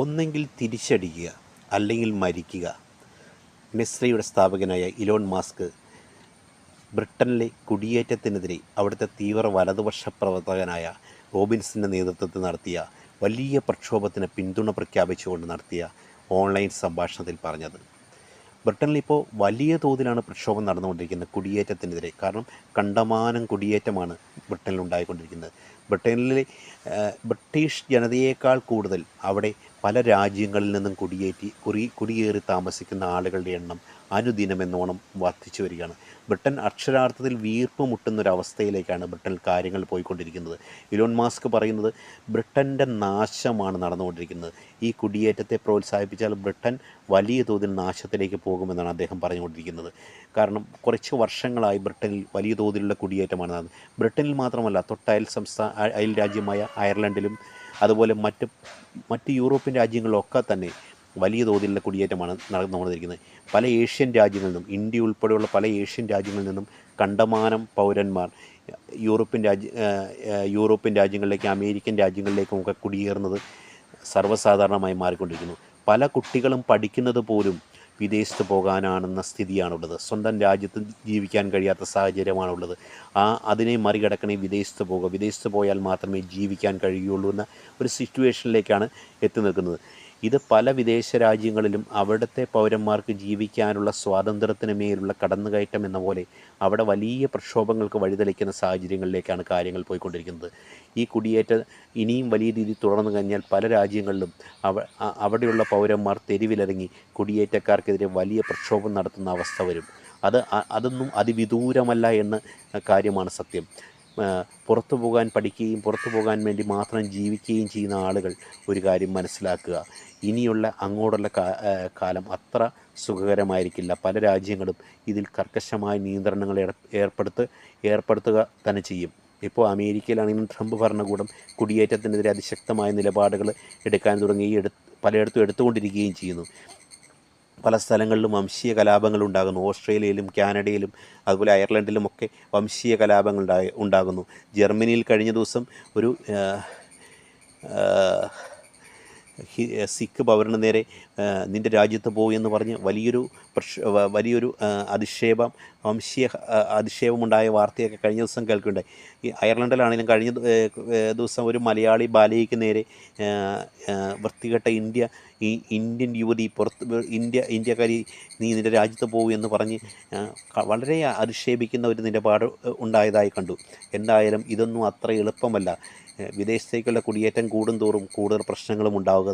ഒന്നെങ്കിൽ തിരിച്ചടിക്കുക അല്ലെങ്കിൽ മരിക്കുക. നെസ്ലയുടെ സ്ഥാപകനായ ഇലോൺ മാസ്ക് ബ്രിട്ടനിലെ കുടിയേറ്റത്തിനെതിരെ അവിടുത്തെ തീവ്ര വലതുപക്ഷ പ്രവർത്തകനായ റോബിൻസിന്റെ നേതൃത്വത്തിൽ നടത്തിയ വലിയ പ്രക്ഷോഭത്തിന് പിന്തുണ പ്രഖ്യാപിച്ചുകൊണ്ട് നടത്തിയ ഓൺലൈൻ സംഭാഷണത്തിൽ പറഞ്ഞത്. ബ്രിട്ടനിൽ ഇപ്പോൾ വലിയ തോതിലാണ് പ്രക്ഷോഭം നടന്നുകൊണ്ടിരിക്കുന്നത് കുടിയേറ്റത്തിനെതിരെ. കാരണം കണ്ടമാനം കുടിയേറ്റമാണ് ബ്രിട്ടനിൽ ഉണ്ടായിക്കൊണ്ടിരിക്കുന്നത്. ബ്രിട്ടനിലെ ബ്രിട്ടീഷ് ജനതയേക്കാൾ കൂടുതൽ അവിടെ പല രാജ്യങ്ങളിൽ നിന്നും കുടിയേറ്റി കുറി കുടിയേറി താമസിക്കുന്ന ആളുകളുടെ എണ്ണം അനുദിനം എന്നോണം വർദ്ധിച്ചു വരികയാണ്. ബ്രിട്ടൻ അക്ഷരാർത്ഥത്തിൽ വീർപ്പ് മുട്ടുന്നൊരവസ്ഥയിലേക്കാണ് ബ്രിട്ടനിൽ കാര്യങ്ങൾ പോയിക്കൊണ്ടിരിക്കുന്നത്. ഇലോൺ മാസ്ക് പറയുന്നത് ബ്രിട്ടന്റെ നാശമാണ് നടന്നുകൊണ്ടിരിക്കുന്നത്. ഈ കുടിയേറ്റത്തെ പ്രോത്സാഹിപ്പിച്ചാൽ ബ്രിട്ടൻ വലിയ തോതിൽ നാശത്തിലേക്ക് പോകുമെന്നാണ് അദ്ദേഹം പറഞ്ഞുകൊണ്ടിരിക്കുന്നത്. കാരണം കുറച്ച് വർഷങ്ങളായി ബ്രിട്ടനിൽ വലിയ തോതിലുള്ള കുടിയേറ്റമാണ് നടന്നത്. ബ്രിട്ടനിൽ മാത്രമല്ല തൊട്ടയൽ സംസ്ഥാന അയ- അയൽ രാജ്യമായ അയർലൻഡിലും അതുപോലെ മറ്റ് മറ്റ് യൂറോപ്യൻ രാജ്യങ്ങളിലൊക്കെ തന്നെ വലിയ തോതിലുള്ള കുടിയേറ്റമാണ് നടന്നുകൊണ്ടിരിക്കുന്നത്. പല ഏഷ്യൻ രാജ്യങ്ങളിൽ നിന്നും ഇന്ത്യ ഉൾപ്പെടെയുള്ള പല ഏഷ്യൻ രാജ്യങ്ങളിൽ നിന്നും കണ്ടമാനം പൗരന്മാർ യൂറോപ്യൻ രാജ്യ യൂറോപ്യൻ രാജ്യങ്ങളിലേക്കും അമേരിക്കൻ രാജ്യങ്ങളിലേക്കും ഒക്കെ കുടിയേറുന്നത് സർവസാധാരണമായി മാറിക്കൊണ്ടിരിക്കുന്നു. പല കുട്ടികളും പഠിക്കുന്നത് പോലും വിദേശത്ത് പോകാനാണെന്ന സ്ഥിതിയാണുള്ളത്. സ്വന്തം രാജ്യത്ത് ജീവിക്കാൻ കഴിയാത്ത സാഹചര്യമാണുള്ളത്. ആ അതിനെ മറികടക്കണേ വിദേശത്ത് പോകുക വിദേശത്ത് പോയാൽ മാത്രമേ ജീവിക്കാൻ കഴിയുള്ളൂ എന്ന ഒരു സിറ്റുവേഷനിലേക്കാണ് എത്തി നിൽക്കുന്നത്. ഇത് പല വിദേശ രാജ്യങ്ങളിലും അവിടുത്തെ പൗരന്മാർക്ക് ജീവിക്കാനുള്ള സ്വാതന്ത്ര്യത്തിന് മേലുള്ള കടന്നുകയറ്റം എന്ന പോലെ അവിടെ വലിയ പ്രക്ഷോഭങ്ങൾക്ക് വഴിതെളിക്കുന്ന സാഹചര്യങ്ങളിലേക്കാണ് കാര്യങ്ങൾ പോയിക്കൊണ്ടിരിക്കുന്നത്. ഈ കുടിയേറ്റ ഇനിയും വലിയ രീതിയിൽ തുടർന്നു കഴിഞ്ഞാൽ പല രാജ്യങ്ങളിലും അവ അവിടെയുള്ള പൗരന്മാർ തെരുവിലിറങ്ങി കുടിയേറ്റക്കാർക്കെതിരെ വലിയ പ്രക്ഷോഭം നടത്തുന്ന അവസ്ഥ വരും. അത് അതൊന്നും അതിവിദൂരമല്ല എന്ന കാര്യമാണ് സത്യം. പുറത്തു പോകാൻ പഠിക്കുകയും പുറത്തു പോകാൻ വേണ്ടി മാത്രം ജീവിക്കുകയും ചെയ്യുന്ന ആളുകൾ ഒരു കാര്യം മനസ്സിലാക്കുക. ഇനിയുള്ള അങ്ങോട്ടുള്ള കാലം അത്ര സുഖകരമായിരിക്കില്ല. പല രാജ്യങ്ങളും ഇതിൽ കർക്കശമായ നിയന്ത്രണങ്ങൾ ഏർ- ഏർപ്പെടുത്ത് ഏർപ്പെടുത്തുക തന്നെ ചെയ്യും. ഇപ്പോൾ അമേരിക്കയിലാണെങ്കിലും ട്രംപ് ഭരണകൂടം കുടിയേറ്റത്തിനെതിരെ അതിശക്തമായ നിലപാടുകൾ എടുക്കാൻ തുടങ്ങി. എടു പലയിടത്തും എടുത്തുകൊണ്ടിരിക്കുകയും ചെയ്യുന്നു. പല സ്ഥലങ്ങളിലും വംശീയ കലാപങ്ങൾ ഉണ്ടാകുന്നു. ഓസ്ട്രേലിയയിലും കാനഡയിലും അതുപോലെ അയർലൻഡിലും ഒക്കെ വംശീയ കലാപങ്ങൾ ഉണ്ടാകുന്നു. ജർമ്മനിയിൽ കഴിഞ്ഞ ദിവസം ഒരു സിഖ് പൗരന് നേരെ നിന്റെ രാജ്യത്ത് പോയി എന്ന് പറഞ്ഞ് വലിയൊരു പ്രക്ഷ വലിയൊരു അധിക്ഷേപം വംശീയ അധിക്ഷേപമുണ്ടായ വാർത്തയൊക്കെ കഴിഞ്ഞ ദിവസം കേൾക്കുകയുണ്ടായി ഈ അയർലൻഡിലാണെങ്കിലും കഴിഞ്ഞ ദിവസം ഒരു മലയാളി ബാലികയ്ക്ക് നേരെ വൃത്തികെട്ട ഇന്ത്യ ഈ ഇന്ത്യൻ യുവതി പുറത്ത് ഇന്ത്യ ഇന്ത്യക്കാരി നീ നിന്റെ രാജ്യത്ത് പോകൂ എന്ന് പറഞ്ഞ് വളരെ അധിക്ഷേപിക്കുന്ന ഒരു നിലപാട് ഉണ്ടായതായി കണ്ടു. എന്തായാലും ഇതൊന്നും അത്ര എളുപ്പമല്ല. വിദേശത്തേക്കുള്ള കുടിയേറ്റം കൂടുന്തോറും കൂടുതൽ പ്രശ്നങ്ങളും ഉണ്ടാവുക